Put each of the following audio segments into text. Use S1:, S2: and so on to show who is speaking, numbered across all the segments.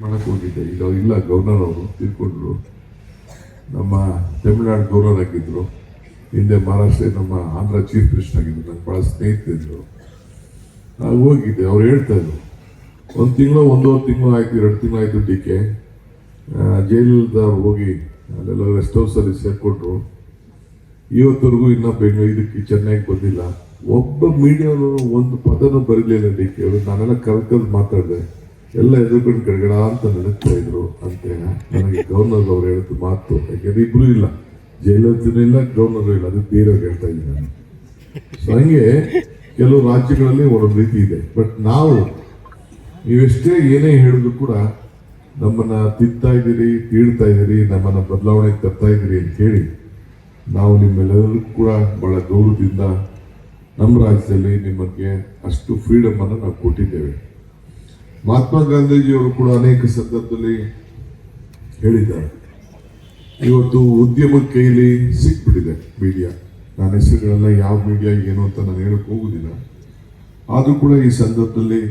S1: ಮಾಡಕ್ ಹೋಗಿದ್ದೆ. ಈಗ ಇಲ್ಲ ಗವರ್ನರ್ ಅವರು ತಿಳ್ಕೊಂಡ್ರು ನಮ್ಮ ತಮಿಳ್ನಾಡು ಗವರ್ನರ್ ಆಗಿದ್ರು. ಹಿಂದೆ ಮಹಾರಾಷ್ಟ್ರ, ನಮ್ಮ ಆಂಧ್ರ ಚೀಫ್ ಮಿನಿಸ್ಟರ್ ಆಗಿದ್ರು. ನಂಗೆ ಭಾಳ ಸ್ನೇಹಿತರಿದ್ದರು ನಾವು ಹೋಗಿದ್ದೆ. ಅವ್ರು ಹೇಳ್ತಾ ಇದ್ರು, ಒಂದು ತಿಂಗಳು, ಒಂದೂವರೆ ತಿಂಗಳು ಆಯಿತು, ಎರಡು ತಿಂಗಳು ಆಯಿತು ಡಿ ಕೆ. ಹೋಗಿ ಅಲ್ಲೆಲ್ಲ ರೆಸ್ಟ್ ಹೌಸಲ್ಲಿ ಸೇರ್ಕೊಂಡ್ರು. ಇವತ್ತವರೆಗೂ ಇನ್ನೂ ಬೆಂಗಳೂರು, ಇದಕ್ಕೆ ಚೆನ್ನೈಗೆ ಬಂದಿಲ್ಲ. ಒಬ್ಬ ಮೀಡಿಯಾನು ಒಂದು ಪದನೂ ಬರಲಿಲ್ಲ ಡಿ ಕೆ. ಅವರು ನಾನೆಲ್ಲ ಕಲ್ಕಲ್ ಮಾತಾಡಿದೆ. ಎಲ್ಲ ಎದುರ್ಕೊಂಡು ಗಡಗಡ ಅಂತ ನಡೀತಾ ಇದ್ರು ಅಂತ. ನನಗೆ ಗವರ್ನರ್ ಅವ್ರು ಹೇಳಿದ ಮಾತು. ಯಾಕೆಂದ್ರೆ ಇಬ್ರು ಇಲ್ಲ. ಜಯಲಲಿತನೂ ಇಲ್ಲ, ಗವರ್ನರು ಇಲ್ಲ. ಅದು ಬೇರೆಯವ್ರು ಹೇಳ್ತಾ ಇದ್ದೀನಿ ನಾನು ಸೊ ಹಂಗೆ ಕೆಲವು ರಾಜ್ಯಗಳಲ್ಲಿ ಒಂದೊಂದು ರೀತಿ ಇದೆ. ಬಟ್ ನಾವು, ನೀವೆಷ್ಟೇ ಏನೇ ಹೇಳಿದ್ರು ಕೂಡ ನಮ್ಮನ್ನ ತಿಂತಾ ಇದ್ದೀರಿ ತೀಳ್ತಾ ಇದ್ದೀರಿ, ನಮ್ಮನ್ನ ಬದಲಾವಣೆಗೆ ತರ್ತಾ ಇದ್ದೀರಿ ಅಂತ ಹೇಳಿ ನಾವು ನಿಮ್ಮೆಲ್ಲರೂ ಕೂಡ ಬಹಳ ಗೌರವದಿಂದ ನಮ್ಮ ರಾಜ್ಯದಲ್ಲಿ ನಿಮಗೆ ಅಷ್ಟು ಫ್ರೀಡಮ್ ಅನ್ನು ನಾವು ಕೊಟ್ಟಿದ್ದೇವೆ. ಮಹಾತ್ಮ ಗಾಂಧೀಜಿಯವರು ಕೂಡ ಅನೇಕ ಸಂದರ್ಭದಲ್ಲಿ ಹೇಳಿದ್ದಾರೆ. ಇವತ್ತು ಉದ್ಯಮದ ಕೈಲಿ ಸಿಕ್ಬಿಟ್ಟಿದೆ ಮೀಡಿಯಾ ನನ್ನ ಹೆಸರುಗಳೆಲ್ಲ ಯಾವ ಮೀಡಿಯಾ ಏನು ಅಂತ ನಾನು ಹೇಳಕ್ ಹೋಗುದಿಲ್ಲ. ಆದರೂ ಕೂಡ ಈ ಸಂದರ್ಭದಲ್ಲಿ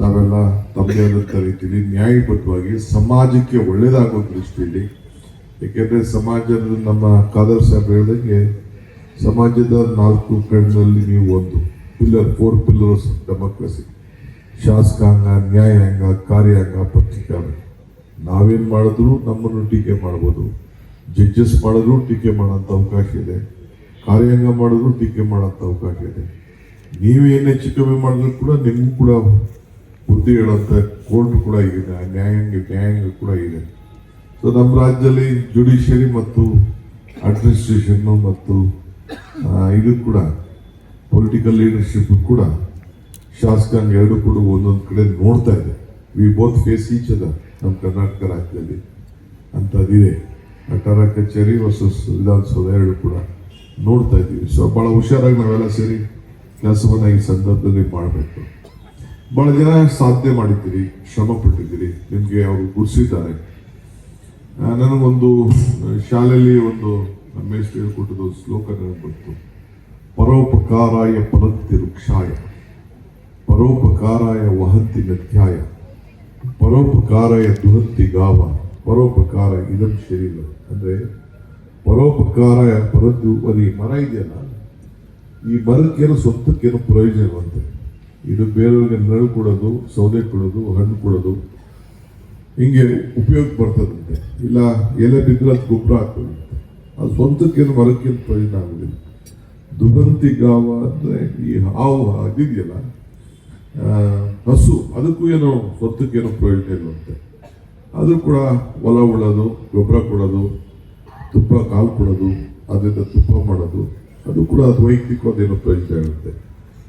S1: ತಾವೆಲ್ಲ ತಮ್ಮದೇ ಆದಂಥ ರೀತಿಯಲ್ಲಿ ನ್ಯಾಯಬದ್ಧವಾಗಿ ಸಮಾಜಕ್ಕೆ ಒಳ್ಳೆಯದಾಗೋ ದೃಷ್ಟಿಯಲ್ಲಿ, ಏಕೆಂದರೆ ಸಮಾಜದ ನಮ್ಮ ಖಾದರ್ ಸಾಹೇಬ್ ಹೇಳಿದಂಗೆ ಸಮಾಜದ ನಾಲ್ಕು ಕಣ್ಣಲ್ಲಿ ನೀವು ಒಂದು, ಪಿಲ್ಲರ್ ಫೋರ್ ಪಿಲ್ಲರ್ಸ್ ಡೆಮೋಕ್ರಸಿ ಶಾಸಕಾಂಗ, ನ್ಯಾಯಾಂಗ, ಕಾರ್ಯಾಂಗ ಪತ್ರಿಕಾಂಗ ನಾವೇನ್ ಮಾಡಿದ್ರು ನಮ್ಮನ್ನು ಟೀಕೆ ಮಾಡ್ಬೋದು. ಜಡ್ಜಸ್ ಮಾಡಿದ್ರು ಟೀಕೆ ಮಾಡೋಂಥ ಅವಕಾಶ ಇದೆ. ಕಾರ್ಯಾಂಗ ಮಾಡಿದ್ರು ಟೀಕೆ ಮಾಡೋಂಥ ಅವಕಾಶ ಇದೆ. ನೀವೇನು ಹೆಚ್ಚು ಕಮ್ಮಿ ಮಾಡಿದ್ರು ಕೂಡ ನಿಮಗೂ ಕೂಡ ಬುದ್ಧಿ ಹೇಳೋಂಥ ಕೋರ್ಟ್ ಕೂಡ ಇದೆ, ನ್ಯಾಯಾಂಗ ನ್ಯಾಯಾಂಗ ಕೂಡ ಇದೆ. ಸೊ ನಮ್ಮ ರಾಜ್ಯದಲ್ಲಿ ಜುಡಿಷಿಯರಿ ಮತ್ತು ಅಡ್ಮಿನಿಸ್ಟ್ರೇಷನ್ನು ಮತ್ತು ಇದು ಕೂಡ ಪೊಲಿಟಿಕಲ್ ಲೀಡರ್ಶಿಪ್ ಕೂಡ ಶಾಸಕಾಂಗ ಎರಡು ಕೂಡ ಒಂದೊಂದು ಕಡೆ ನೋಡ್ತಾ ಇದೆ. ವಿ ಬೋತ್ ಫೇಸ್ ಈಚ್ ಅದ ನಮ್ಮ ಕರ್ನಾಟಕ ರಾಜ್ಯದಲ್ಲಿ. ಅಂಥದ್ದಿದೆ ಅಟಾರ ಕಚೇರಿ ವರ್ಸಸ್ ವಿಧಾನಸೌಧ ಎರಡು ಕೂಡ ನೋಡ್ತಾ ಇದ್ದೀವಿ. ಸೊ ಭಾಳ ಹುಷಾರಾಗಿ ನಾವೆಲ್ಲ ಸೇರಿ ಕೆಲಸವನ್ನ ಈ ಸಂದರ್ಭದಲ್ಲಿ ಮಾಡಬೇಕು. ಭಾಳ ಜನ ಸಾಧನೆ ಮಾಡಿದ್ದೀರಿ, ಶ್ರಮ ಪಟ್ಟಿದ್ದೀರಿ. ನಿಮಗೆ ಅವರು ಗುರುಸಿದ್ದಾರೆ. ನನಗೊಂದು, ಶಾಲೆಯಲ್ಲಿ ಒಂದು ಮೇಷ್ಟ್ರು ಹೇಳ್ಕೊಟ್ಟಿದ್ದು ಶ್ಲೋಕ ನನಗೆ ಬಂತು. ಪರೋಪಕಾರಾಯ ವೃಕ್ಷಾಯ ಪರೋಪಕಾರಾಯ ವಹಂತಿ ನತ್ಯಾಯ ಪರೋಪಕಾರಾಯ ದುಹಂತಿ ಗಾವ. ಪರೋಪಕಾರ ಇದಂ ಶರೀರ. ಅಂದರೆ ಪರೋಪಕಾರಾಯ ಪರದ್ದು ಅದು ಈ ಮರ ಇದೆಯಲ್ಲ? ಈ ಮರಕ್ಕೇನು ಸ್ವಂತಕ್ಕೇನು ಪ್ರಯೋಜನವಂತೆ? ಇದು ಬೇರೆಯವ್ರಿಗೆ ನೆರಳು ಕೊಡೋದು ಸೌದೆ ಕೊಡೋದು ಹಣ್ಣು ಕೊಡೋದು ಹಿಂಗೆ ಉಪಯೋಗ ಬರ್ತದಂತೆ. ಇಲ್ಲ ಎಲೆ ಬಿದ್ದರೆ ಅದು ಗೊಬ್ಬರ ಹಾಕೋದಂತೆ ಅದು ಸ್ವಂತಕ್ಕೇನು ಮರಕ್ಕೇನು ಪ್ರಯೋಜನ ಆಗೋದಿಲ್ಲ. ದುರಂತಿ ಗಾವ ಅಂದರೆ ಈ ಹಾವು ಅದಿದೆಯಲ್ಲ ಆ, ಹಸು, ಅದಕ್ಕೂ ಏನೋ ಸ್ವತ್ತಕ್ಕೇನೋ ಪ್ರಯೋಜನ ಇಲ್ಲಂತೆ ಅದು ಕೂಡ ಹೊಲ ಉಳೋದು, ಗೊಬ್ಬರ ಕೊಡೋದು, ತುಪ್ಪ ಕಾಲು ಕೊಡೋದು, ಅದರಿಂದ ತುಪ್ಪ ಮಾಡೋದು, ಅದು ಕೂಡ ಅದು ವೈಯಕ್ತಿಕವಾದೇನೋ ಪ್ರಯೋಜನ ಇರುತ್ತೆ.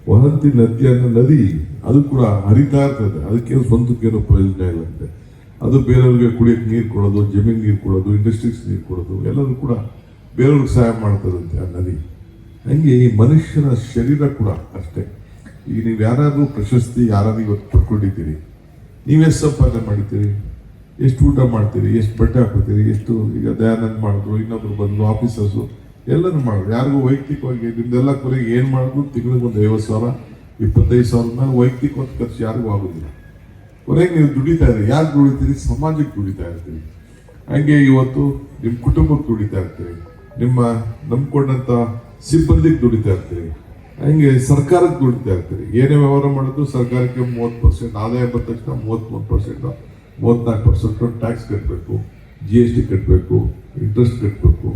S1: ವಹಂತಿ ನದಿ ಅನ್ನೋ ನದಿ, ಅದು ಕೂಡ ಹರಿತಾ ಇರ್ತದೆ ಅದಕ್ಕೇನು ಸ್ವಂತಕ್ಕೇನೋ ಪ್ರಯೋಜನ ಇರುತ್ತೆ. ಅದು ಬೇರೆಯವ್ರಿಗೆ ಕುಡಿಯೋಕ್ಕೆ ನೀರು ಕೊಡೋದು, ಜಮೀನು ನೀರು ಕೊಡೋದು, ಇಂಡಸ್ಟ್ರೀಸ್ ನೀರು ಕೊಡೋದು, ಎಲ್ಲರೂ ಕೂಡ ಬೇರೆಯವ್ರಿಗೆ ಸಹಾಯ ಮಾಡ್ತದಂತೆ ಆ ನದಿ. ಹಂಗೆ ಈ ಮನುಷ್ಯನ ಶರೀರ ಕೂಡ ಅಷ್ಟೇ. ಈಗ ನೀವು ಯಾರಾದ್ರೂ ಪ್ರಶಸ್ತಿ ಯಾರಾದ್ರೂ ಇವತ್ತು ಪಡ್ಕೊಂಡಿದ್ದೀರಿ ನೀವೆಷ್ಟು ಸಂಪಾದನೆ ಮಾಡಿದ್ದೀರಿ, ಎಷ್ಟು ಊಟ ಮಾಡ್ತೀರಿ, ಎಷ್ಟು ಬಟ್ಟೆ ಹಾಕೋತೀರಿ ಎಷ್ಟು ಈಗ ದಯಾನಂದ್ ಮಾಡಿದ್ರು, ಇನ್ನೊಬ್ರು ಬಂದರು, ಆಫೀಸರ್ಸು, ಎಲ್ಲರೂ ಮಾಡಿದ್ರು. ಯಾರಿಗೂ ವೈಯಕ್ತಿಕವಾಗಿ ನಿಮ್ದೆಲ್ಲ ಕೊನೆಗೆ ಏನು ಮಾಡಿದ್ರು ತಿಂಗಳಿಗೆ ಒಂದು ಐವತ್ತು ಸಾವಿರ, ಇಪ್ಪತ್ತೈದು ಸಾವಿರ ಮೇಲೆ ವೈಯಕ್ತಿಕವಾದ ಖರ್ಚು ಯಾರಿಗೂ ಆಗೋದಿಲ್ಲ. ಕೊನೆಗೆ ನೀವು ದುಡಿತಾ ಇದ್ದೀರಿ ಯಾರು ದುಡಿತೀರಿ? ಸಮಾಜಕ್ಕೆ ದುಡಿತಾ ಇರ್ತೀರಿ. ಹಂಗೆ ಇವತ್ತು ನಿಮ್ಮ ಕುಟುಂಬಕ್ಕೆ ದುಡಿತಾ ಇರ್ತೀರಿ. ನಿಮ್ಮ ನಂಬ್ಕೊಂಡಂತ ಸಿಬ್ಬಂದಿಗೆ ದುಡಿತಾ ಇರ್ತೀರಿ. ಹಂಗೆ ಸರ್ಕಾರಕ್ಕೆ ದುಡಿತಾ ಇರ್ತೀರಿ? ಏನೇ ವ್ಯವಹಾರ ಮಾಡಿದ್ರು ಸರ್ಕಾರಕ್ಕೆ ಮೂವತ್ತು ಪರ್ಸೆಂಟ್ ಆದಾಯ ಬಂದ ತಕ್ಷಣ ಮೂವತ್ತ್ಮೂರು ಪರ್ಸೆಂಟ್ ಮೂವತ್ನಾಲ್ಕು ಪರ್ಸೆಂಟ್ ಟ್ಯಾಕ್ಸ್ ಕಟ್ಟಬೇಕು ಜಿ ಎಸ್ ಟಿ ಕಟ್ಟಬೇಕು ಇಂಟ್ರೆಸ್ಟ್ ಕಟ್ಟಬೇಕು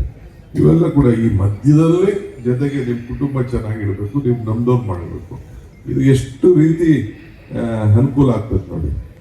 S1: ಇವೆಲ್ಲ ಕೂಡ ಈ ಮಧ್ಯದಲ್ಲೇ ಜೊತೆಗೆ ನಿಮ್ಮ ಕುಟುಂಬ ಚೆನ್ನಾಗಿರಬೇಕು ನೀವು ನಮ್ದವ್ರು ಮಾಡಬೇಕು ಇದು ಎಷ್ಟು ರೀತಿ ಅನುಕೂಲ ಆಗ್ತದೆ ನೋಡಿ.